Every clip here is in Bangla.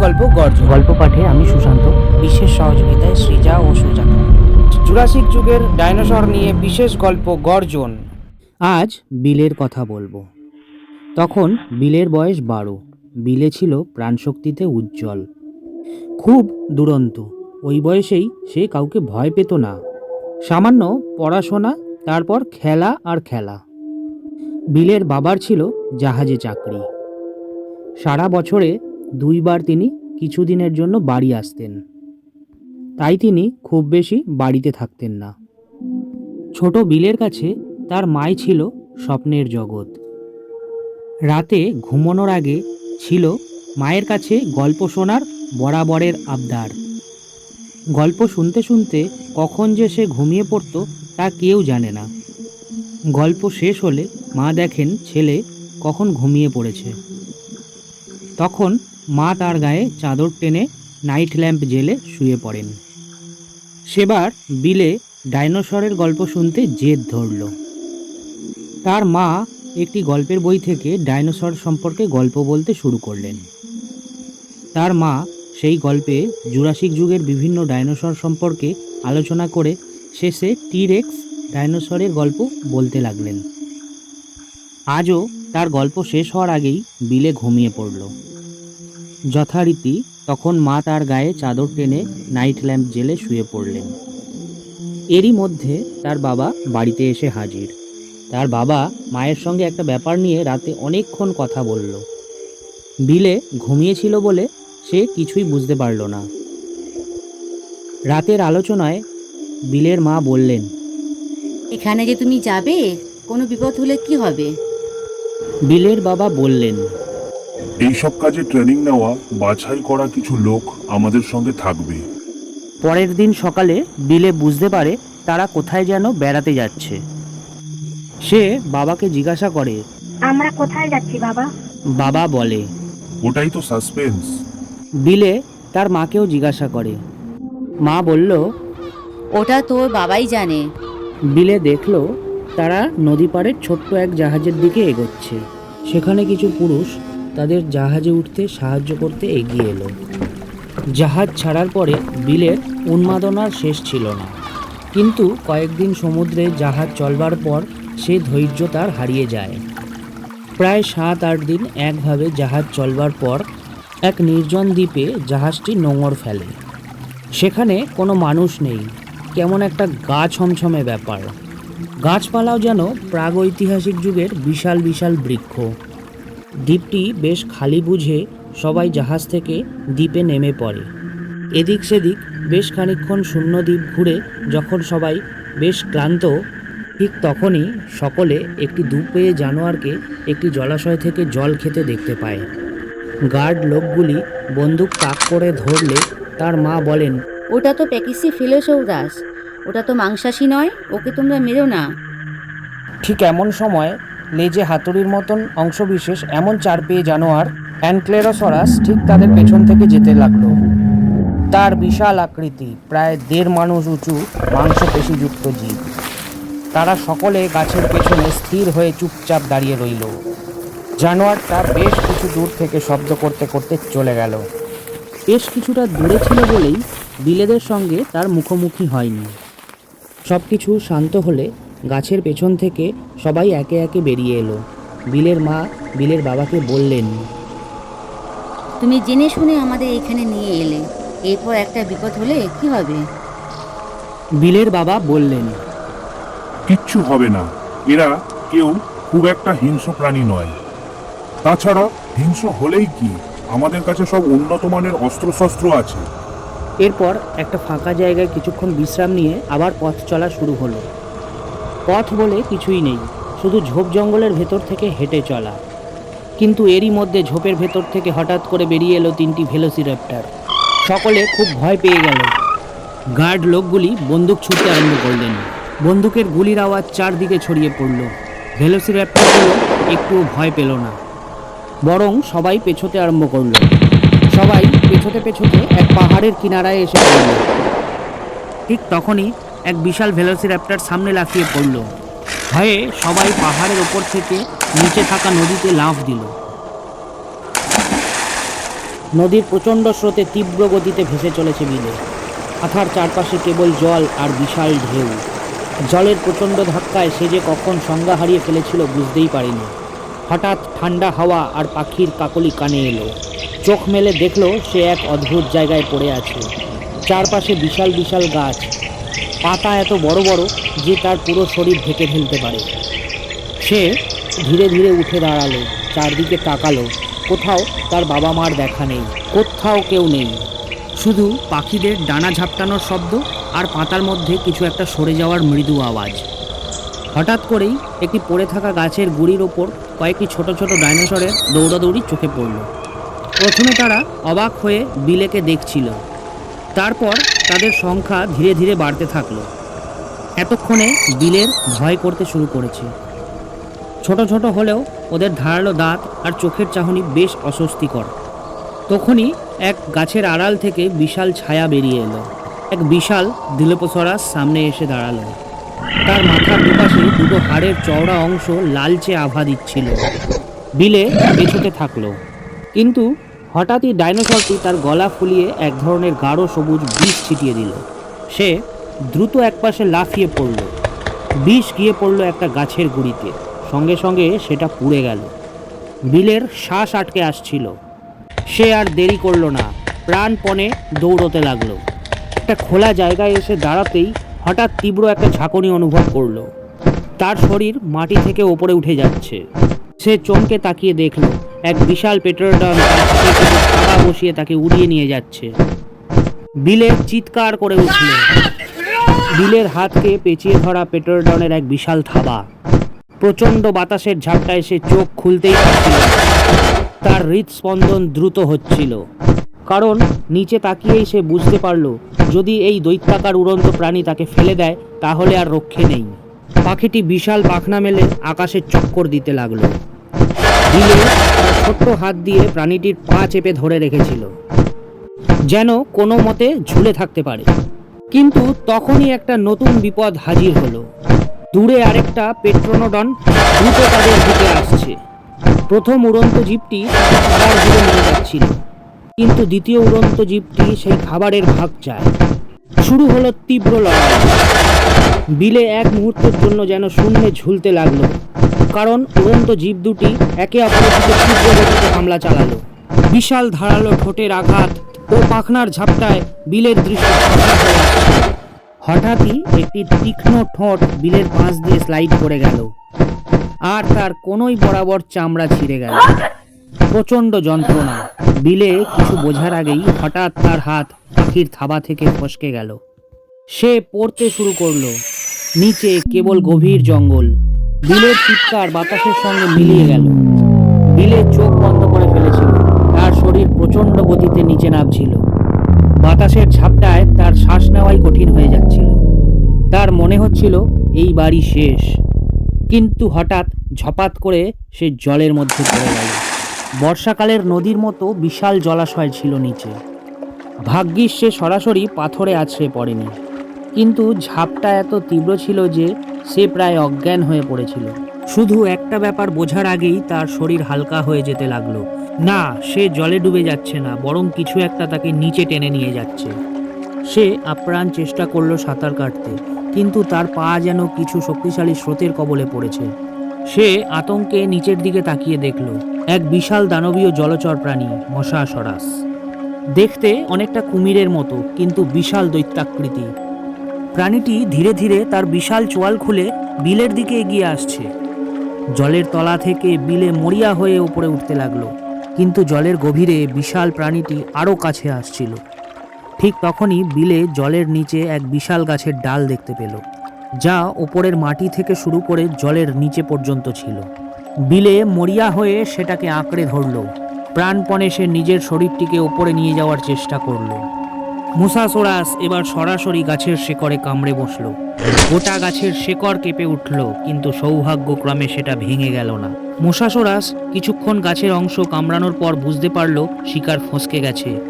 গল্প গর্জ গল্প পাঠে আমি সুশান্ত। বিশেষ সহযোগিতায় সৃজা ও সুজাতা জুরাসিক যুগের ডাইনোসর নিয়ে বিশেষ গল্প গর্জন। আজ বিলের কথা বলব। তখন বিলের বয়স বারো। বিলে ছিল প্রাণশক্তিতে উজ্জ্বল। খুব দুরন্ত। ওই বয়সেই সে কাউকে ভয় পেত না। সামান্য পড়াশোনা তারপর খেলা আর খেলা। বিলের বাবার ছিল জাহাজে চাকরি। সারা বছরে দুইবার তিনি কিছুদিনের জন্য বাড়ি আসতেন। তাই তিনি খুব বেশি বাড়িতে থাকতেন না। ছোট বিলের কাছে তার মাই ছিল স্বপ্নের জগৎ। রাতে ঘুমানোর আগে ছিল মায়ের কাছে গল্প শোনার বরাবরের আবদার। গল্প শুনতে শুনতে কখন যে সে ঘুমিয়ে পড়তো তা কেউ জানে না। গল্প শেষ হলে মা দেখেন ছেলে কখন ঘুমিয়ে পড়েছে। তখন মা তার গায়ে চাদর টেনে নাইট ল্যাম্প জেলে শুয়ে পড়েন। সেবার বিলে ডাইনোসরের গল্প শুনতে জেদ ধরল। তার মা একটি গল্পের বই থেকে ডাইনোসর সম্পর্কে গল্প বলতে শুরু করলেন। তার মা সেই গল্পে জুরাসিক যুগের বিভিন্ন ডাইনোসর সম্পর্কে আলোচনা করে শেষে টিরেক্স ডাইনোসরের গল্প বলতে লাগলেন। আজও তার গল্প শেষ হওয়ার আগেই বিলে ঘুমিয়ে পড়ল। যথারীতি তখন মা তার গায়ে চাদর টেনে নাইট ল্যাম্প জেলে শুয়ে পড়লেন। এরই মধ্যে তার বাবা বাড়িতে এসে হাজির। তার বাবা মায়ের সঙ্গে একটা ব্যাপার নিয়ে রাতে অনেকক্ষণ কথা বলল। বিলে ঘুমিয়েছিল বলে সে কিছুই বুঝতে পারল না। রাতের আলোচনায় বিলের মা বললেন এখানে যে তুমি যাবে কোনো বিপদ হলে কি হবে? বিলের বাবা বললেন এইসব কাজে ট্রেনিং নেওয়া বাছাই করা কিছু লোক আমাদের সঙ্গে থাকবে। পরের দিন সকালে বিলে বুঝতে পারে তারা কোথায় যেন বেড়াতে যাচ্ছে। সে বাবাকে জিজ্ঞাসা করে আমরা কোথায় যাচ্ছি বাবা? বাবা বলে ওটাই তো সাসপেন্স বিলে তার মাকেও জিজ্ঞাসা করে। মা বলল ওটা তোর বাবাই জানে। বিলে দেখল তারা নদী পাড়ের ছোট্ট এক জাহাজের দিকে এগোচ্ছে। সেখানে কিছু পুরুষ তাদের জাহাজে উঠতে সাহায্য করতে এগিয়ে এলো। জাহাজ ছাড়ার পরে বিলের উন্মাদনার শেষ ছিল না। কিন্তু কয়েকদিন সমুদ্রে জাহাজ চলবার পর সে ধৈর্য তার হারিয়ে যায়। প্রায় সাত, আট দিন একভাবে জাহাজ চলবার পর এক নির্জন দ্বীপে জাহাজটি নোঙর ফেলে। সেখানে কোনো মানুষ নেই, কেমন একটা গা ছমছমে ব্যাপার। গাছপালাও যেন প্রাগৈতিহাসিক যুগের বিশাল বিশাল বৃক্ষ। দ্বীপটি বেশ খালি বুঝে সবাই জাহাজ থেকে দ্বীপে নেমে পড়ে। এদিক সেদিক বেশ খানিকক্ষণ শূন্য দ্বীপ ঘুরে যখন সবাই বেশ ক্লান্ত ঠিক তখনই সকলে একটি দুপেয়ে জানোয়ারকে একটি জলাশয় থেকে জল খেতে দেখতে পায়। গার্ড লোকগুলি বন্দুক তাক করে ধরলে তার মা বলেন ওটা তো প্যাকিসি ফিলোসৌরাস ওটা তো মাংসাশী নয় ওকে তোমরা মেরো না। ঠিক এমন সময় লেজে হাতুড়ির মতন অংশবিশেষ এমন চার পেয়ে জানোয়ার অ্যানক্লেরোসরাস ঠিক তাদের পেছন থেকে যেতে লাগল। তার বিশাল আকৃতি, প্রায় দেড় মানুষ উঁচু, মাংসপেশিযুক্ত জীব। তারা সকলে গাছের পেছনে স্থির হয়ে চুপচাপ দাঁড়িয়ে রইল। জানোয়ারটা বেশ কিছু দূর থেকে শব্দ করতে করতে চলে গেল। বেশ কিছুটা দূরে ছিল বলেই বিলেদের সঙ্গে তার মুখোমুখি হয়নি। সব কিছু শান্ত হলে গাছের পেছন থেকে সবাই একে একে বেরিয়ে এলো। বিলের মা বিলের বাবাকে বললেন তুমি জেনে শুনে আমাদের এখানে নিয়ে এলে। এরপর একটা বিপদ হলে কি হবে? বিলের বাবা বললেন কিচ্ছু হবে না। এরা কেউ খুব একটা হিংস্র প্রাণী নয়। তাছাড়া হিংস্র হলেই কি? আমাদের কাছে সব উন্নত মানের অস্ত্রশস্ত্র আছে। এরপর একটা ফাঁকা জায়গায় কিছুক্ষণ বিশ্রাম নিয়ে আবার পথ চলা শুরু হলো। পথ বলে কিছুই নেই, শুধু ঝোপ জঙ্গলের ভেতর থেকে হেঁটে চলা। কিন্তু এরই মধ্যে ঝোপের ভেতর থেকে হঠাৎ করে বেরিয়ে এলো তিনটি ভেলোসিরাপ্টার। সকলে খুব ভয় পেয়ে গেল। গার্ড লোকগুলি বন্দুক ছুটতে আরম্ভ করলেন। বন্দুকের গুলির আওয়াজ চারদিকে ছড়িয়ে পড়ল। ভেলোসিরাপ্টারগুলো একটুও ভয় পেল না। বরং সবাই পেছোতে আরম্ভ করল। সবাই পেছোতে পেছোতে এক পাহাড়ের কিনারায় এসে পড়ল। ঠিক তখনই এক বিশাল ভেলোসিরাপ্টার সামনে লাফিয়ে পড়ল। ভয়ে সবাই পাহাড়ের ওপর থেকে নিচে থাকা নদীতে লাফ দিল। নদীর প্রচণ্ড স্রোতে তীব্র গতিতে ভেসে চলেছে বিলে। মাথার চারপাশে কেবল জল আর বিশাল ঢেউ। জলের প্রচণ্ড ধাক্কায় সে যে কখন সংজ্ঞা হারিয়ে ফেলেছিল বুঝতেই পারিনি। হঠাৎ ঠান্ডা হাওয়া আর পাখির কাকলি কানে এলো। চোখ মেলে দেখল সে এক অদ্ভুত জায়গায় পড়ে আছে। চারপাশে বিশাল বিশাল গাছ। পাতা এত বড় বড় যে তার পুরো শরীর ঢেকে ফেলতে পারে। সে ধীরে ধীরে উঠে দাঁড়াল, চারদিকে তাকালো। কোথাও তার বাবা মার দেখা নেই, কোথাও কেউ নেই। শুধু পাখিদের ডানা ঝাপটানোর শব্দ আর পাতার মধ্যে কিছু একটা সরে যাওয়ার মৃদু আওয়াজ। হঠাৎ করেই একটি পড়ে থাকা গাছের গুড়ির ওপর কয়েকটি ছোট ছোট ডাইনোসরের দৌড়াদৌড়ি চোখে পড়ল। প্রথমে তারা অবাক হয়ে বিলেকে দেখছিল। তারপর তাদের সংখ্যা ধীরে ধীরে বাড়তে থাকল। এতক্ষণে বিলের ভয় করতে শুরু করেছে। ছোট ছোট হলেও ওদের ধারালো দাঁত আর চোখের চাহনি বেশ অস্বস্তিকর। তখনই এক গাছের আড়াল থেকে বিশাল ছায়া বেরিয়ে এলো। এক বিশাল দিলপসরাস সামনে এসে দাঁড়াল। তার মাথার দুপাশে দুটো হাড়ের চওড়া অংশ লালচে আভা দিচ্ছিল। বিলে পেছোতে থাকল। কিন্তু হঠাৎই ডাইনোসরটি তার গলা ফুলিয়ে এক ধরনের গাঢ় সবুজ বিষ ছিটিয়ে দিল। সে দ্রুত একপাশে লাফিয়ে পড়ল। বিষ গিয়ে পড়ল একটা গাছের গুড়িতে। সঙ্গে সঙ্গে সেটা পুড়ে গেল। বিলের শ্বাস আটকে আসছিল। সে আর দেরি করল না। প্রাণপণে দৌড়তে লাগল। একটা খোলা জায়গায় এসে দাঁড়াতেই হঠাৎ তীব্র একটা ঝাঁকুনি অনুভব করল। তার শরীর মাটি থেকে ওপরে উঠে যাচ্ছে। সে চমকে তাকিয়ে দেখল এক বিশাল পেট্রোডন থাবা বসিয়ে তাকে উড়িয়ে নিয়ে যাচ্ছে। বিলের চিৎকার করে উঠল। বিলের হাতকে পেঁচিয়ে ধরা পেট্রোডনের এক বিশাল থাবা। প্রচণ্ড বাতাসের ঝাপটায় সে চোখ খুলতেই পারছিল তার হৃদস্পন্দন দ্রুত হচ্ছিল। কারণ নিচে তাকিয়েই সে বুঝতে পারল, যদি এই দৈত্যাকার উড়ন্ত প্রাণী তাকে ফেলে দেয়, তাহলে আর রক্ষে নেই। পাখিটি বিশাল পাখনা মেলে আকাশে চক্কর দিতে লাগল। বিলে ছোট্ট হাত দিয়ে প্রাণীটির পা চেপে ধরে রেখেছিল, যেন কোনো মতে ঝুলে থাকতে পারে। কিন্তু তখনই একটা নতুন বিপদ হাজির হলো। দূরে আরেকটা পেট্রোনোডন দ্রুত তাদের দিকে আসছে। প্রথম উড়ন্ত জীবটি খাবার ধরে নিয়ে যাচ্ছিল, কিন্তু দ্বিতীয় উড়ন্ত জীবটি সেই খাবারের ভাগ চায়। শুরু হলো তীব্র লড়াই। বিলে এক মুহূর্তের জন্য যেন শূন্যে ঝুলতে লাগল। কারণ উড়ন্ত জীব দুটি একে অপরের দিকে হামলা চালালো। বিশাল ধারালো ঠোঁটের আঘাত ও পাখনার ঝাপটায় বিলের দৃশ্য। হঠাৎই একটি তীক্ষ্ণ ঠোঁট বিলের পাশ দিয়ে স্লাইড করে গেল। আর তার কোনোই বরাবর চামড়া ছিঁড়ে গেল। প্রচণ্ড যন্ত্রণা। বিলে কিছু বোঝার আগেই হঠাৎ তার হাত পাখির থাবা থেকে ফসকে গেল। সে পড়তে শুরু করল। নিচে কেবল গভীর জঙ্গল। বিলের চিৎকার বাতাসের সঙ্গে মিলিয়ে গেল। বিলের চোখ বন্ধ করে ফেলেছিল। তার শরীর প্রচণ্ড গতিতে নিচে নামছিল। বাতাসের ঝাপটায় তার শ্বাস নেওয়াই কঠিন হয়ে যাচ্ছিল। তার মনে হচ্ছিল, এই বাড়ি শেষ। কিন্তু হঠাৎ ঝপাত করে সে জলের মধ্যে পড়ে গেল। বর্ষাকালের নদীর মতো বিশাল জলাশয় ছিল নিচে। ভাগ্যিস সে সরাসরি পাথরে আছড়ে পড়েনি। কিন্তু ঝাপটা এত তীব্র ছিল যে সে প্রায় অজ্ঞান হয়ে পড়েছিল। শুধু একটা ব্যাপার বোঝার আগেই তার শরীর হালকা হয়ে যেতে লাগল। না, সে জলে ডুবে যাচ্ছে না, বরং কিছু একটা তাকে নিচে টেনে নিয়ে যাচ্ছে। সে আপ্রাণ চেষ্টা করল সাঁতার কাটতে, কিন্তু তার পা যেন কিছু শক্তিশালী স্রোতের কবলে পড়েছে। সে আতঙ্কে নিচের দিকে তাকিয়ে দেখল, এক বিশাল দানবীয় জলচর প্রাণী মশা সরাস দেখতে অনেকটা কুমিরের মতো, কিন্তু বিশাল দৈত্যাকৃতি। প্রাণীটি ধীরে ধীরে তার বিশাল চোয়াল খুলে বিলের দিকে এগিয়ে আসছে। জলের তলা থেকে বিলে মরিয়া হয়ে উপরে উঠতে লাগল, কিন্তু জলের গভীরে বিশাল প্রাণীটি আরও কাছে আসছিল। ঠিক তখনই বিলে জলের নিচে এক বিশাল গাছের ডাল দেখতে পেল, যা ওপরের মাটি থেকে শুরু করে জলের নিচে পর্যন্ত ছিল। বিলে মরিয়া হয়ে সেটাকে আঁকড়ে ধরল, প্রাণপণে সে নিজের শরীরটিকে ওপরে নিয়ে যাওয়ার চেষ্টা করল। মুসাসোরাস এবার সরাসরি গাছের শেকড়ে কামড়ে বসল। গোটা গাছের শেকড় কেঁপে উঠল, কিন্তু সৌভাগ্যক্রমে সেটা ভেঙে গেল না। মুসাসোরাস কিছুক্ষণ গাছের অংশ কামড়ানোর পর বুঝতে পারল, শিকার ফসকে গেছে।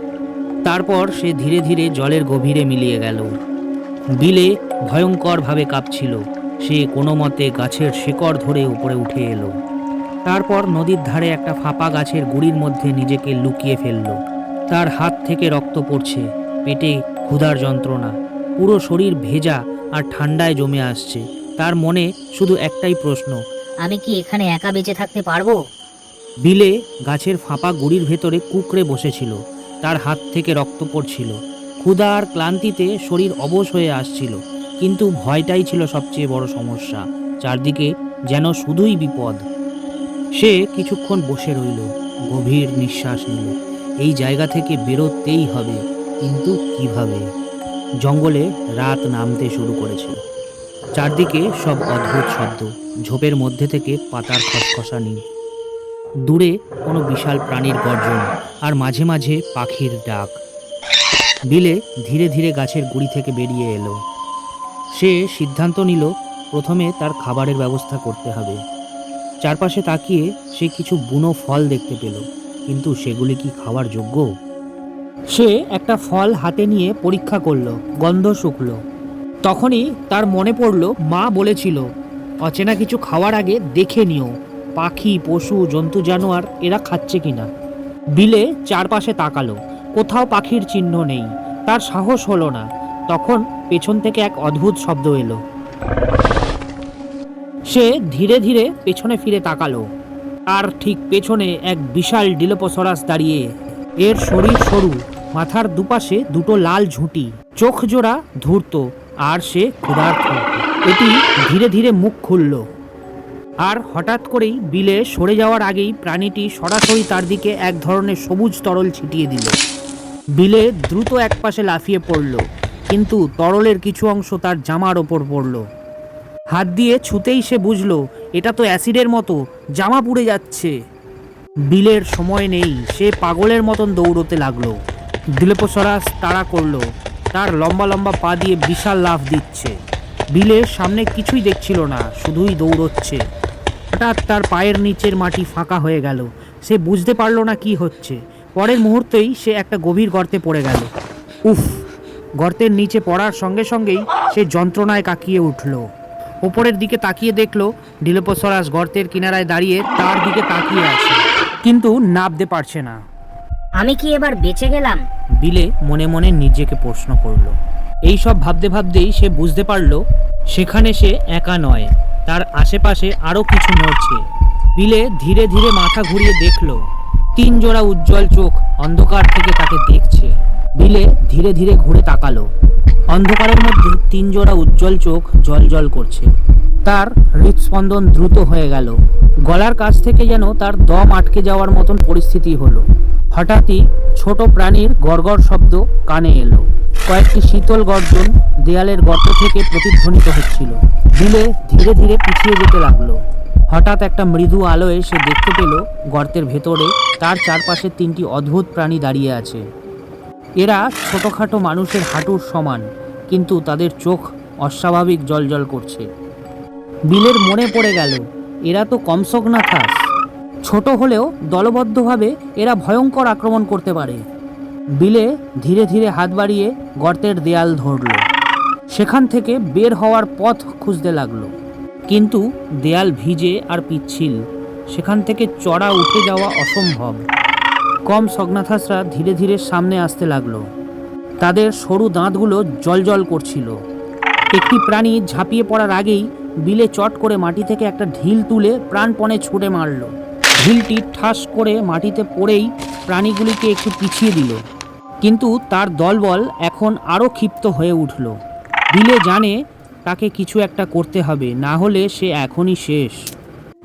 তারপর সে ধীরে ধীরে জলের গভীরে মিলিয়ে গেল। বিলে ভয়ঙ্করভাবে কাঁপছিল। সে কোনো মতে গাছের শেকড় ধরে উপরে উঠে এলো। তারপর নদীর ধারে একটা ফাঁপা গাছের গুড়ির মধ্যে নিজেকে লুকিয়ে ফেলল। তার হাত থেকে রক্ত পড়ছে। পেটে ক্ষুধার যন্ত্রণা। পুরো শরীর ভেজা আর ঠান্ডায় জমে আসছে। তার মনে শুধু একটাই প্রশ্ন আমি কি এখানে একা বেঁচে থাকতে পারব? বিলে গাছের ফাঁপা গুড়ির ভেতরে কুকড়ে বসেছিল। তার হাত থেকে রক্ত পড়ছিল। ক্ষুধা আর ক্লান্তিতে শরীর অবশ হয়ে আসছিল। কিন্তু ভয়টাই ছিল সবচেয়ে বড় সমস্যা। চারদিকে যেন শুধুই বিপদ। সে কিছুক্ষণ বসে রইল গভীর নিঃশ্বাস নিল। এই জায়গা থেকে বেরোতেই হবে। কিন্তু কীভাবে? জঙ্গলে রাত নামতে শুরু করেছে চারদিকে সব অদ্ভুত শব্দ, ঝোপের মধ্যে থেকে পাতার খসখসানি। দূরে কোনো বিশাল প্রাণীর গর্জন আর মাঝে মাঝে পাখির ডাক। বিলে ধীরে ধীরে গাছের গুড়ি থেকে বেরিয়ে এলো। সে সিদ্ধান্ত নিল, প্রথমে তার খাবারের ব্যবস্থা করতে হবে। চারপাশে তাকিয়ে সে কিছু বুনো ফল দেখতে পেল, কিন্তু সেগুলি কি খাওয়ার যোগ্য? সে একটা ফল হাতে নিয়ে পরীক্ষা করল, গন্ধ শুকলো। তখনই তার মনে পড়ল, মা বলেছিল, অচেনা কিছু খাওয়ার আগে দেখে নিও, পাখি, পশু, জন্তু, জানোয়ার, এরা খাচ্ছে কিনা? বিলে চারপাশে তাকালো, কোথাও পাখির চিহ্ন নেই, তার সাহস হলো না। তখন পেছন থেকে এক অদ্ভুত শব্দ এলো। সে ধীরে ধীরে পেছনে ফিরে তাকালো। আর ঠিক পেছনে এক বিশাল ডিলোপোসরাস দাঁড়িয়ে, এর শরীর সরু মাথার দুপাশে দুটো লাল ঝুঁটি। চোখ জোড়া ধূর্ত, আর সে ক্ষুধার্ত। এটি ধীরে ধীরে মুখ খুলল। আর হঠাৎ করেই বিলে সরে যাওয়ার আগেই প্রাণীটি সরাসরি তার দিকে এক ধরনের সবুজ তরল ছিটিয়ে দিল। বিলে দ্রুত একপাশে লাফিয়ে পড়ল, কিন্তু তরলের কিছু অংশ তার জামার ওপর পড়ল। হাত দিয়ে ছুতেই সে বুঝলো, এটা তো অ্যাসিডের মতো, জামা পুড়ে যাচ্ছে। বিলের সময় নেই, সে পাগলের মতন দৌড়তে লাগল। দিলেপসরাস তাড়া করল। তার লম্বা লম্বা পা দিয়ে বিশাল লাফ দিচ্ছে। বিলের সামনে কিছুই দেখছিল না, শুধুই দৌড়চ্ছে। হঠাৎ তার পায়ের নিচের মাটি ফাঁকা হয়ে গেল। সে বুঝতে পারল না কি হচ্ছে। পরের মুহূর্তেই সে একটা গভীর গর্তে পড়ে গেল। উফ! গর্তের নিচে পড়ার সঙ্গে সঙ্গেই সে যন্ত্রণায় কাকিয়ে উঠল। ওপরের দিকে তাকিয়ে দেখল ডিলোপোসরাস গর্তের কিনারায় দাঁড়িয়ে তার দিকে তাকিয়ে আছে। কিন্তু নাবতে পারছে না। আমি কি এবার বেঁচে গেলাম? বিলে মনে মনে নিজেকে প্রশ্ন করল। এই সব ভাবতে ভাবতেই সে বুঝতে পারল, সেখানে সে একা নয়, তার আশেপাশে আরও কিছু নড়ছে বিলে ধীরে ধীরে মাথা ঘুরিয়ে দেখল, তিন জোড়া উজ্জ্বল চোখ অন্ধকার থেকে তাকে দেখছে। বিলে ধীরে ধীরে ঘুরে তাকালো। অন্ধকারের মধ্যে তিন জোড়া উজ্জ্বল চোখ জল জল করছে। তার হৃদস্পন্দন দ্রুত হয়ে গেল। গলার কাছ থেকে যেন তার দম আটকে যাওয়ার মতন পরিস্থিতি হলো। হঠাৎই ছোট প্রাণীর গড়গড় শব্দ কানে এলো। কয়েকটি শীতল গর্জন দেয়ালের গর্ত থেকে প্রতিধ্বনিত হচ্ছিল। দিলে ধীরে ধীরে পিছিয়ে যেতে লাগল। হঠাৎ একটা মৃদু আলোয় সে দেখতে পেল, গর্তের ভেতরে তার চারপাশে তিনটি অদ্ভুত প্রাণী দাঁড়িয়ে আছে। এরা ছোটোখাটো মানুষের হাঁটুর সমান, কিন্তু তাদের চোখ অস্বাভাবিক জলজল করছে। বিলের মনে পড়ে গেল। এরা তো কমসকনাথাস ছোট হলেও দলবদ্ধভাবে এরা ভয়ঙ্কর আক্রমণ করতে পারে। বিলে ধীরে ধীরে হাত বাড়িয়ে গর্তের দেয়াল ধরল। সেখান থেকে বের হওয়ার পথ খুঁজতে লাগল। কিন্তু দেয়াল ভিজে আর পিচ্ছিল। সেখান থেকে চড়া উঠে যাওয়া অসম্ভব। কম সগ্নাথাসরা ধীরে ধীরে সামনে আসতে লাগল। তাদের সরু দাঁতগুলো জলজল করছিল। একটি প্রাণী ঝাঁপিয়ে পড়ার আগেই বিলে চট করে মাটি থেকে একটা ঢিল তুলে প্রাণপণে ছুটে মারল। ঢিলটি ঠাস করে মাটিতে পড়েই প্রাণীগুলিকে একটু পিছিয়ে দিল। কিন্তু তার দলবল এখন আরও ক্ষিপ্ত হয়ে উঠল। বিলে জানে তাকে কিছু একটা করতে হবে, না হলে সে এখনই শেষ।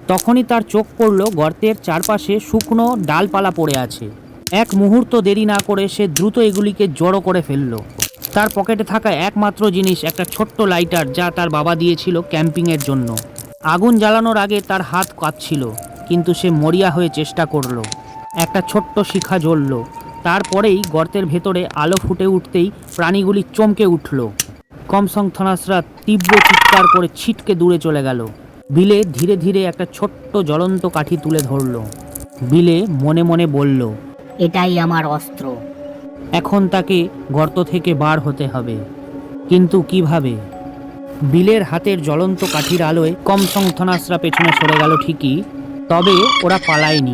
তখনই তার চোখ পড়ল গর্তের চারপাশে শুকনো ডালপালা পড়ে আছে। এক মুহূর্ত দেরি না করে সে দ্রুত এগুলিকে জড়ো করে ফেলল। তার পকেটে থাকা একমাত্র জিনিস, একটা ছোট্ট লাইটার যা তার বাবা দিয়েছিল ক্যাম্পিংয়ের জন্য। আগুন জ্বালানোর আগে তার হাত কাঁপছিল, কিন্তু সে মরিয়া হয়ে চেষ্টা করল। একটা ছোট্ট শিখা জ্বলল। তারপরেই গর্তের ভেতরে আলো ফুটে উঠতেই প্রাণীগুলি চমকে উঠল। কমসং থনাসরা তীব্র চিৎকার করে ছিটকে দূরে চলে গেল। বিলে ধীরে ধীরে একটা ছোট্ট জ্বলন্ত কাঠি তুলে ধরল। বিলে মনে মনে বলল, এটাই আমার অস্ত্র। এখন তাকে গর্ত থেকে বার হতে হবে। কিন্তু কীভাবে? বিলের হাতের জ্বলন্ত কাঠির আলোয় কম সংথনাসরা পেছনে সরে গেল ঠিকই তবে ওরা পালায়নি।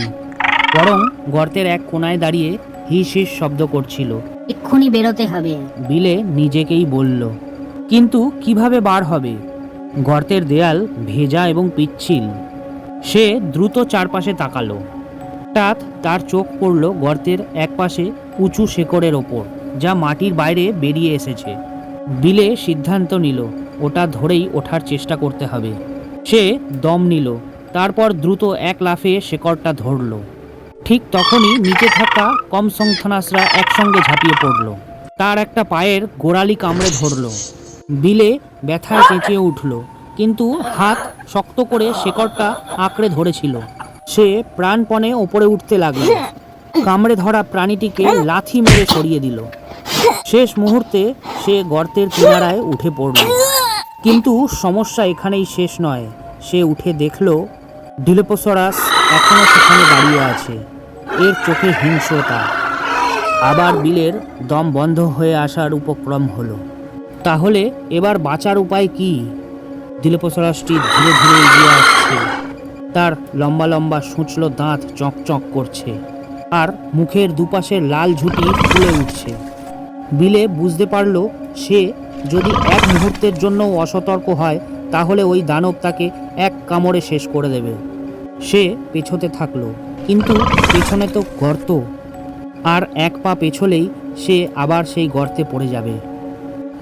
বরং গর্তের এক কোনায় দাঁড়িয়ে হিস হিস শব্দ করছিল। এক্ষুনি বেরোতে হবে। বিলে নিজেকেই বলল কিন্তু কীভাবে বার হবে? গর্তের দেয়াল ভেজা এবং পিচ্ছিল। সে দ্রুত চারপাশে তাকালো। হঠাৎ তার চোখ পড়ল গর্তের একপাশে উঁচু শেকড়ের ওপর, যা মাটির বাইরে বেরিয়ে এসেছে। বিলে সিদ্ধান্ত নিল, ওটা ধরেই ওঠার চেষ্টা করতে হবে। সে দম নিল, তারপর দ্রুত এক লাফে শেকড়টা ধরল। ঠিক তখনই নিচে থাকা কম সংখ্যানাসরা একসঙ্গে ঝাঁপিয়ে পড়ল। তার একটা পায়ের গোড়ালি কামড়ে ধরল। বিলে ব্যথায় চেঁচিয়ে উঠল, কিন্তু হাত শক্ত করে শেকড়টা আঁকড়ে ধরেছিল। সে প্রাণপণে ওপরে উঠতে লাগল। কামড়ে ধরা প্রাণীটিকে লাথি মেরে সরিয়ে দিল। শেষ মুহূর্তে সে গর্তের কিনারায় উঠে পড়ল। কিন্তু সমস্যা এখানেই শেষ নয়। সে উঠে দেখল, ডিলোপোসরাস এখনও সেখানে দাঁড়িয়ে আছে। এর চোখে হিংস্রতা। আবার বিলের দম বন্ধ হয়ে আসার উপক্রম হলো। তাহলে এবার বাঁচার উপায় কি? দিলীপসরাসটি ধীরে ধীরে এগিয়ে আসছে। তার লম্বা লম্বা সূচলো দাঁত চকচক করছে আর মুখের দুপাশে লাল ঝুঁটি ফুলে উঠছে। বিলে বুঝতে পারল সে যদি এক মুহূর্তের জন্য অসতর্ক হয়, তাহলে ওই দানব তাকে এক কামড়ে শেষ করে দেবে। সে পেছোতে থাকল, কিন্তু পেছনে তো গর্ত। আর এক পা পেছলেই সে আবার সেই গর্তে পড়ে যাবে।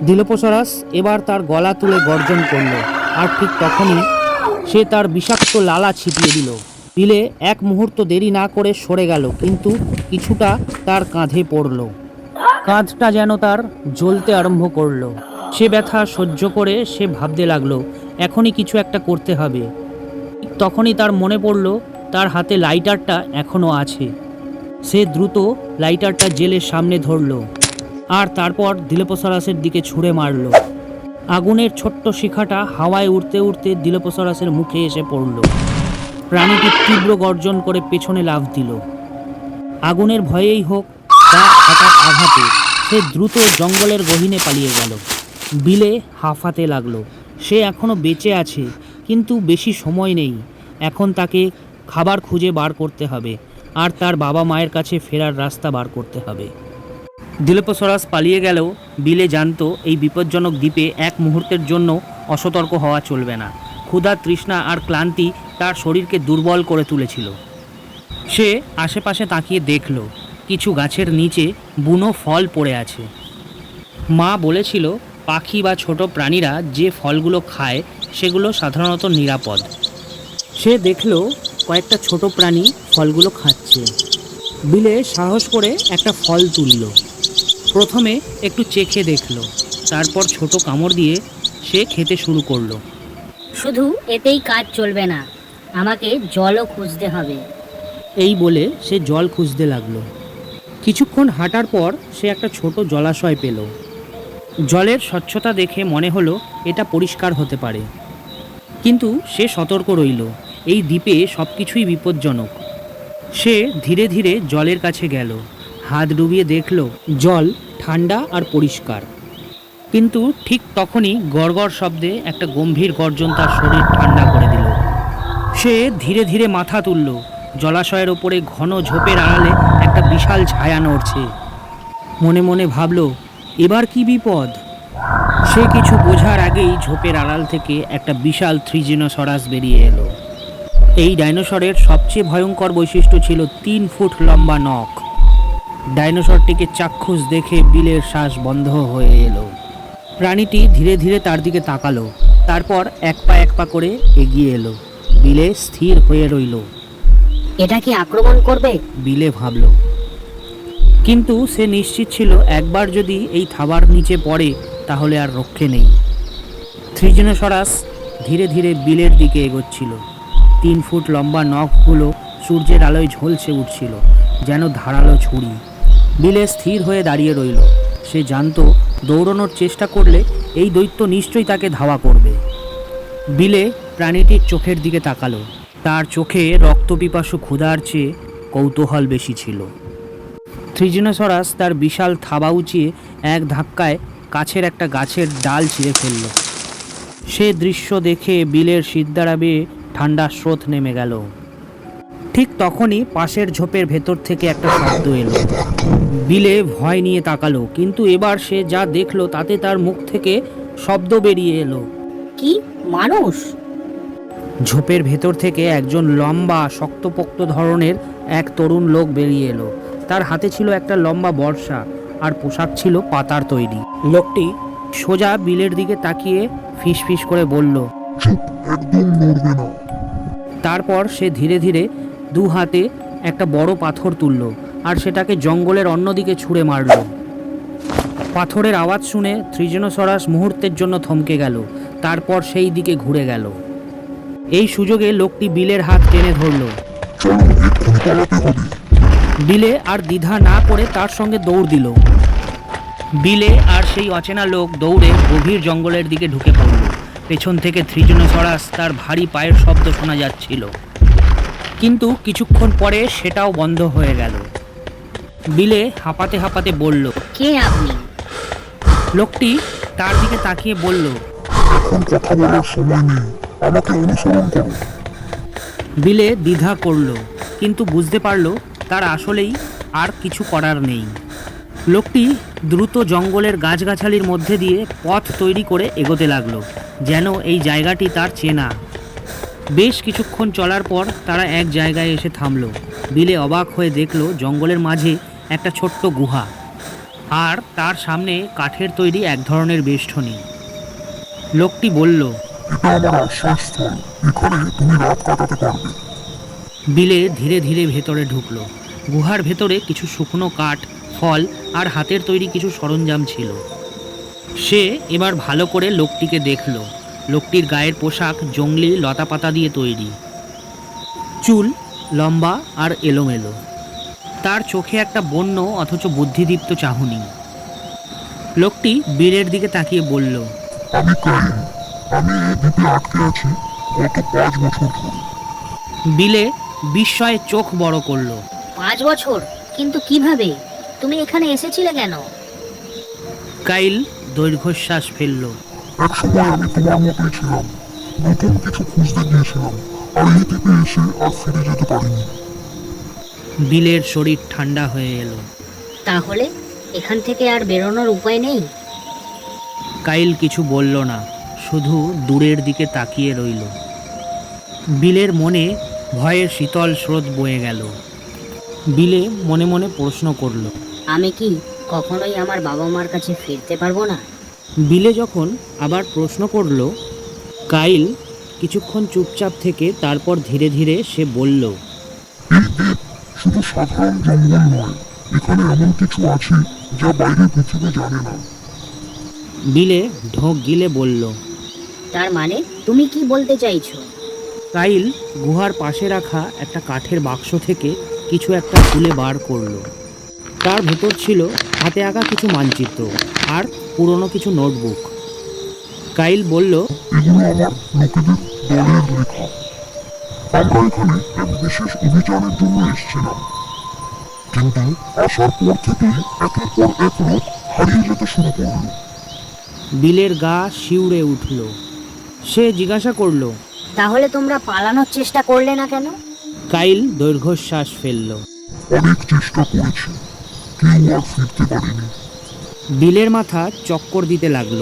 দিলপোসরাস এবার তার গলা তুলে গর্জন করল, আর ঠিক তখনই সে তার বিষাক্ত লালা ছিটিয়ে দিল। বিলে এক মুহূর্ত দেরি না করে সরে গেল, কিন্তু কিছুটা তার কাঁধে পড়ল। কাঁধটা যেন তার জ্বলতে আরম্ভ করল। সে ব্যথা সহ্য করে সে ভাবতে লাগল, এখনই কিছু একটা করতে হবে। তখনই তার মনে পড়ল, তার হাতে লাইটারটা এখনও আছে। সে দ্রুত লাইটারটা জেলের সামনে ধরল, আর তারপর দিলপসরাসের দিকে ছুঁড়ে মারল। আগুনের ছোট্ট শিখাটা হাওয়ায় উড়তে উড়তে দিলপসরাসের মুখে এসে পড়ল। প্রাণীটি তীব্র গর্জন করে পেছনে লাফ দিল। আগুনের ভয়েই হোক বা হঠাৎ আঘাতে সে দ্রুত জঙ্গলের গহীনে পালিয়ে গেল। বিলে হাঁফাতে লাগল। সে এখনও বেঁচে আছে, কিন্তু বেশি সময় নেই। এখন তাকে খাবার খুঁজে বার করতে হবে, আর তার বাবা মায়ের কাছে ফেরার রাস্তা বার করতে হবে। দিলীপসরাস পালিয়ে গেলেও বিলে জানত এই বিপজ্জনক দ্বীপে এক মুহূর্তের জন্য অসতর্ক হওয়া চলবে না। ক্ষুধা, তৃষ্ণা আর ক্লান্তি তার শরীরকে দুর্বল করে তুলেছিল। সে আশেপাশে তাকিয়ে দেখল, কিছু গাছের নিচে বুনো ফল পড়ে আছে। মা বলেছিল, পাখি বা ছোট প্রাণীরা যে ফলগুলো খায় সেগুলো সাধারণত নিরাপদ। সে দেখল, কয়েকটা ছোট প্রাণী ফলগুলো খাচ্ছে। বিলে সাহস করে একটা ফল তুলল। প্রথমে একটু চেখে দেখল তারপর ছোট কামড় দিয়ে সে খেতে শুরু করল। শুধু এতেই কাজ চলবে না আমাকে জলও খুঁজতে হবে। এই বলে সে জল খুঁজতে লাগল। কিছুক্ষণ হাঁটার পর সে একটা ছোট জলাশয় পেল। জলের স্বচ্ছতা দেখে মনে হলো এটা পরিষ্কার হতে পারে। কিন্তু সে সতর্ক রইল এই দ্বীপে সব কিছুই বিপজ্জনক। সে ধীরে ধীরে জলের কাছে গেল। হাত ডুবিয়ে দেখল, জল ঠান্ডা আর পরিষ্কার। কিন্তু ঠিক তখনই গড়গড় শব্দে একটা গম্ভীর গর্জন তার শরীর ঠান্ডা করে দিল। সে ধীরে ধীরে মাথা তুলল, জলাশয়ের ওপরে ঘন ঝোপের আড়ালে একটা বিশাল ছায়া নড়ছে। মনে মনে ভাবল, এবার কি বিপদ? সে কিছু বোঝার আগেই ঝোপের আড়াল থেকে একটা বিশাল থ্রিজিনোসরাস বেরিয়ে এলো। এই ডাইনোসরের সবচেয়ে ভয়ঙ্কর বৈশিষ্ট্য ছিল তিন ফুট লম্বা নখ। ডাইনোসরটিকে চাক্ষুষ দেখে বিলের শ্বাস বন্ধ হয়ে এলো। প্রাণীটি ধীরে ধীরে তার দিকে তাকালো তারপর এক পা এক পা করে এগিয়ে এলো। বিলে স্থির হয়ে রইল। এটা কি আক্রমণ করবে? বিলে ভাবল। কিন্তু সে নিশ্চিত ছিল একবার যদি এই থাবার নিচে পড়ে তাহলে আর রক্ষে নেই। থ্রিজিনোসরাস ধীরে ধীরে বিলের দিকে এগোচ্ছিল। তিন ফুট লম্বা নখগুলো সূর্যের আলোয় ঝলসে উঠছিল যেন ধারালো ছুরি। বিলে স্থির হয়ে দাঁড়িয়ে রইল। সে জানত দৌড়ানোর চেষ্টা করলে এই দৈত্য নিশ্চয়ই তাকে ধাওয়া করবে। বিলে প্রাণীটির চোখের দিকে তাকালো। তার চোখে রক্তপিপাসু ক্ষুধার চেয়ে কৌতূহল বেশি ছিল। থ্রিজিনোসরাস তার বিশাল থাবা উঁচিয়ে এক ধাক্কায় কাছের একটা গাছের ডাল ছিঁড়ে ফেলল। সে দৃশ্য দেখে বিলের সিদ্ধারা বেয়ে ঠান্ডা স্রোত নেমে গেল। ঠিক তখনই পাশের ঝোপের ভেতর থেকে একটা শব্দ এলো। বিলে ভয় নিয়ে তাকালো কিন্তু এবার সে যা দেখল তাতে তার মুখ থেকে শব্দ বেরিয়ে এলো। কি? মানুষ? ঝোপের ভেতর থেকে একজন লম্বা শক্তপোক্ত ধরনের এক তরুণ লোক বেরিয়ে এলো। তার হাতে ছিল একটা লম্বা বর্ষা আর পোশাক ছিল পাতার তৈরি। লোকটি সোজা বিলের দিকে তাকিয়ে ফিস ফিস করে বলল তারপর সে ধীরে ধীরে দু হাতে একটা বড় পাথর তুলল। আর সেটাকে জঙ্গলের অন্যদিকে ছুঁড়ে মারল। পাথরের আওয়াজ শুনে ত্রিজনসরাস মুহূর্তের জন্য থমকে গেল, তারপর সেই দিকে ঘুরে গেল। এই সুযোগে লোকটি বিলের হাত টেনে ধরল। বিলে আর দ্বিধা না করে তার সঙ্গে দৌড় দিল। বিলে আর সেই অচেনা লোক দৌড়ে গভীর জঙ্গলের দিকে ঢুকে পড়ল। পেছন থেকে থ্রিজনোসরাস তার ভারী পায়ের শব্দ শোনা যাচ্ছিল। কিন্তু কিছুক্ষণ পরে সেটাও বন্ধ হয়ে গেল। বিলে হাঁপাতে হাঁপাতে বলল কে আপনি? লোকটি তার দিকে তাকিয়ে বলল বিলে দ্বিধা করল কিন্তু বুঝতে পারল তার আসলেই আর কিছু করার নেই। লোকটি দ্রুত জঙ্গলের গাছগাছালির মধ্যে দিয়ে পথ তৈরি করে এগোতে লাগল যেন এই জায়গাটি তার চেনা। বেশ কিছুক্ষণ চলার পর তারা এক জায়গায় এসে থামলো। বিলে অবাক হয়ে দেখল জঙ্গলের মাঝে একটা ছোট্ট গুহা। আর তার সামনে কাঠের তৈরি এক ধরনের বেষ্টনী। লোকটি বলল, বিলে ধীরে ধীরে ভেতরে ঢুকলো। গুহার ভেতরে কিছু শুকনো কাঠ, ফল আর হাতের তৈরি কিছু সরঞ্জাম ছিল। সে এবার ভালো করে লোকটিকে দেখল। লোকটির গায়ের পোশাক জঙ্গলি লতাপাতা দিয়ে তৈরি। চুল লম্বা আর এলোমেলো। তার চোখে একটা বন্য অথচ বুদ্ধিদীপ্ত চাহনি। লোকটি বীরের দিকে তাকিয়ে বলল আমি আমি এই দ্বীপে আটকে আছি গত পাঁচ বছর ধরে। বিলে বিস্ময়ে চোখ বড় করল। পাঁচ বছর? কিন্তু কীভাবে? তুমি এখানে এসেছিলে কেন? কাইল দৈর্ঘ্যশ্বাস ফেলল। এক সময় আমি তোমার মতোই ছিলাম নতুন কিছু খুঁজতে গিয়েছিলাম। আর এই দ্বীপে এসে আর ফিরে যেতে পারিনি বিলের শরীর ঠান্ডা হয়ে এলো। তাহলে এখান থেকে আর বেরোনোর উপায় নেই? কাইল কিছু বলল না শুধু দূরের দিকে তাকিয়ে রইল। বিলের মনে ভয়ের শীতল স্রোত বয়ে গেল। বিলে মনে মনে প্রশ্ন করল আমি কি কখনোই আমার বাবা মার কাছে ফিরতে পারব না? বিলে যখন আবার প্রশ্ন করল কাইল কিছুক্ষণ চুপচাপ থেকে তারপর ধীরে ধীরে সে বলল এই দ্বীপ শুধু সাধারণ জঙ্গল নয় এখানে এমন কিছু আছে যা বাইরে পৃথিবী জানে না। বিলে ঢোক গিলে বলল তার মানে তুমি কি বলতে চাইছো? কাইল গুহার পাশে রাখা একটা কাঠের বাক্স থেকে কিছু একটা খুলে বার করল। তার ভেতর ছিল হাতে আঁকা কিছু মানচিত্র আর পুরনো কিছু নোটবুক। কাইল বলল এগুলো আমার লোকেদের দলের লেখা আমরা এখানে এক বিশেষ অভিযানের জন্য এসেছিলাম কিন্তু আসার পর থেকেই একের পর এক লোক হারিয়ে যেতে শুরু করল বিলের গা শিউরে উঠল। সে জিজ্ঞাসা করল তাহলে তোমরা পালানোর চেষ্টা করলে না কেন? কাইল দৈর্ঘ্যশ্বাস ফেলল। অনেক চেষ্টা করেছি কেউ আর ফিরতে পারেনি। বিলের মাথা চক্কর দিতে লাগল।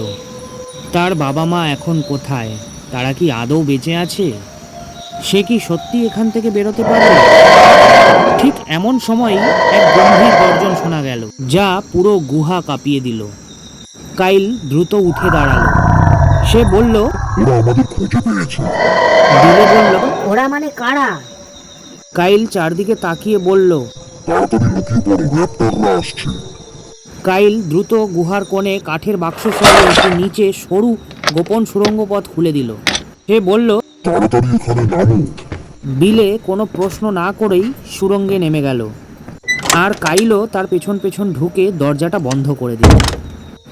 তার বাবা মা এখন কোথায়? তারা কি আদৌ বেঁচে আছে? সে কি সত্যি এখান থেকে বেরোতে পারবে? ঠিক এমন সময়ই এক গম্ভীর গর্জন শোনা গেল যা পুরো গুহা কাঁপিয়ে দিল। কাইল দ্রুত উঠে দাঁড়াল। সে বলল ওরা আমাদের খুঁজে পেয়েছে। বিলে বলল ওরা মানে কারা? কাইল চারদিকে তাকিয়ে বলল তাড়াতাড়ি লুকিয়ে পড়ো র্যাপ্টাররা আসছে। কাইল দ্রুত গুহার কোণে কাঠের বাক্স সহ একটি নিচে সরু গোপন সুড়ঙ্গ পথ খুলে দিল। সে বলল, বিলে কোনো প্রশ্ন না করেই সুরঙ্গে নেমে গেল। আর কাইলো তার পেছন পেছন ঢুকে দরজাটা বন্ধ করে দিল।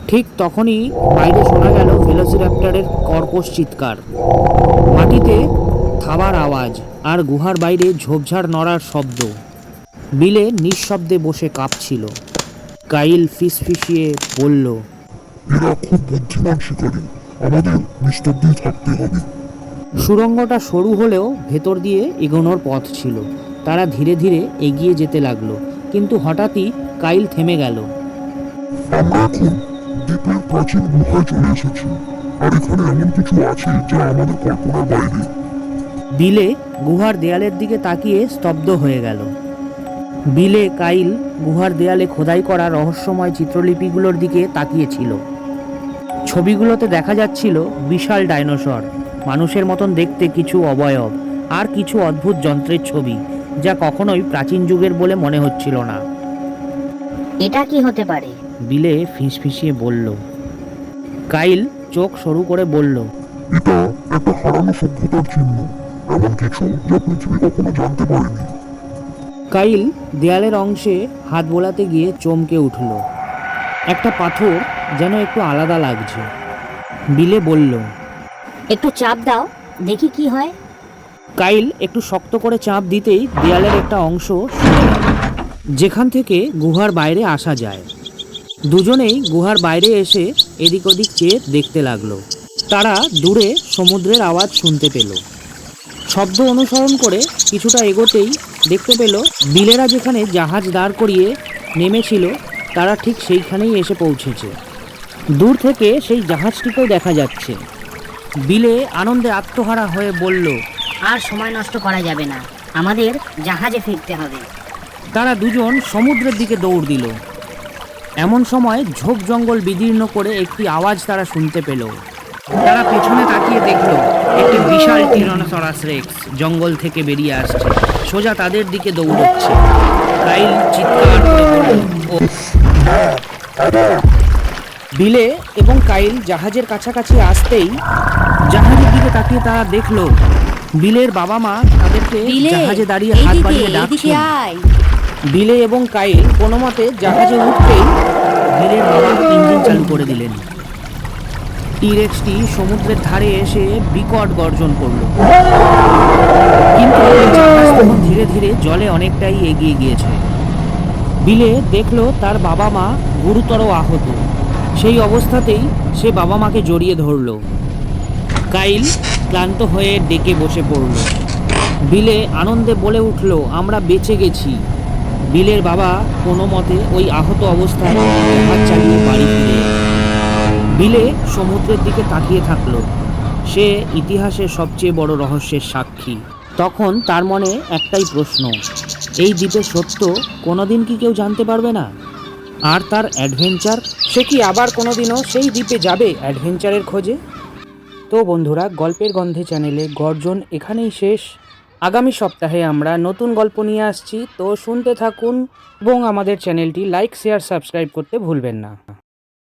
ঠিক তখনই বাইরে শোনা গেল ভেলোসিরাপ্টারের কর্কশ চিৎকার। মাটিতে থাবার আওয়াজ আর গুহার বাইরে ঝোপঝাড় নড়ার শব্দ। বিলে নিঃশব্দে বসে কাঁপছিল। কাইল ফিসফিসিয়ে বলল, এরা খুব বুদ্ধিমান শিকারী। আমাদের থাকতে হবে। সুড়ঙ্গটা সরু হলেও ভেতর দিয়ে এগোনোর পথ ছিল। তারা ধীরে ধীরে এগিয়ে যেতে লাগল কিন্তু হঠাৎই কাইল থেমে গেল। আমরা এখন দ্বীপের প্রাচীন গুহায় চলে এসেছি আর এখানে এমন কিছু আছে যা আমাদের কল্পনার বাইরে। বিলে গুহার দেয়ালের দিকে তাকিয়ে স্তব্ধ হয়ে গেল। বিলে কাইল গুহার দেয়ালে খোদাই করা রহস্যময় চিত্রলিপিগুলোর দিকে তাকিয়েছিল। ছবিগুলোতে দেখা যাচ্ছিল বিশাল ডাইনোসর মানুষের মতন দেখতে কিছু অবয়ব আর কিছু অদ্ভুত যন্ত্রের ছবি যা কখনোই প্রাচীন যুগের বলে মনে হচ্ছিল না। এটা কি হতে পারে? বিলে ফিসফিসিয়ে বলল। কাইল চোখ সরু করে বলল এটা একটা হারানো সভ্যতার চিহ্ন এমন কিছু যা পৃথিবী কখনো জানতে পারেনি। কাইল দেয়ালের অংশে হাত বোলাতে গিয়ে চমকে উঠল। একটা পাথর যেন একটু আলাদা লাগছে। বিলে বলল একটু চাপ দাও দেখি কি হয়। কাইল একটু শক্ত করে চাপ দিতেই দেয়ালের একটা অংশ যেখান থেকে গুহার বাইরে আসা যায়। দুজনেই গুহার বাইরে এসে এদিক ওদিক চেয়ে দেখতে লাগল। তারা দূরে সমুদ্রের আওয়াজ শুনতে পেল। শব্দ অনুসরণ করে কিছুটা এগোতেই দেখতে পেল বিলেরা যেখানে জাহাজ দাঁড় করিয়ে নেমেছিল তারা ঠিক সেইখানেই এসে পৌঁছেছে। দূর থেকে সেই জাহাজটিকেও দেখা যাচ্ছে। বিলে আনন্দে আত্মহারা হয়ে বলল আর সময় নষ্ট করা যাবে না আমাদের জাহাজে ফিরতে হবে। তারা দুজন সমুদ্রের দিকে দৌড় দিল। এমন সময় ঝোপ জঙ্গল বিদীর্ণ করে একটি আওয়াজ তারা শুনতে পেল। তারা পেছনে তাকিয়ে দেখল একটি বিশাল টিরানোসরাস রেক্স জঙ্গল থেকে বেরিয়ে আসছে। সোজা তাদের দিকে দৌড়চ্ছে। কাইল চিৎকার করে বলল, "ও!" বিলে এবং কাইল জাহাজের কাছাকাছি আসতেই জাহাজের দিকে তাকিয়ে তারা দেখল বিলের বাবা মা তাদেরকে জাহাজে দাঁড়িয়ে হাত বাড়িয়ে ডাকছে বিলে এবং কাইল কোনো মতে জাহাজে উঠতেই বিলের বাবা ইঞ্জিন চালু করে দিলেন। টিরেক্সটি সমুদ্রের ধারে এসে বিকট গর্জন করল। কিন্তু জাহাজ তখন ধীরে ধীরে জলে অনেকটাই এগিয়ে গিয়েছে। বিলে দেখল তার বাবা মা গুরুতর আহত। সেই অবস্থাতেই সে বাবা মাকে জড়িয়ে ধরল। কাইল ক্লান্ত হয়ে ডেকে বসে পড়ল। বিলে আনন্দে বলে উঠল, আমরা বেঁচে গেছি। বিলের বাবা কোনো মতে ওই আহত অবস্থায় জাহাজ চালিয়ে বাড়ি ফিরে বিলে সমুদ্রের দিকে তাকিয়ে থাকল। সে ইতিহাসের সবচেয়ে বড় রহস্যের সাক্ষী। তখন তার মনে একটাই প্রশ্ন, এই দ্বীপের সত্য কোনোদিন কি কেউ জানতে পারবে না? আর তার অ্যাডভেঞ্চার সে কি আবার কোনোদিনও সেই দ্বীপে যাবে অ্যাডভেঞ্চারের খোঁজে? তো বন্ধুরা, গল্পের গন্ধে চ্যানেলে গর্জন এখানেই শেষ। আগামী সপ্তাহে আমরা নতুন গল্প নিয়ে আসছি, তো শুনতে থাকুন এবং আমাদের চ্যানেলটি লাইক, শেয়ার, সাবস্ক্রাইব করতে ভুলবেন না।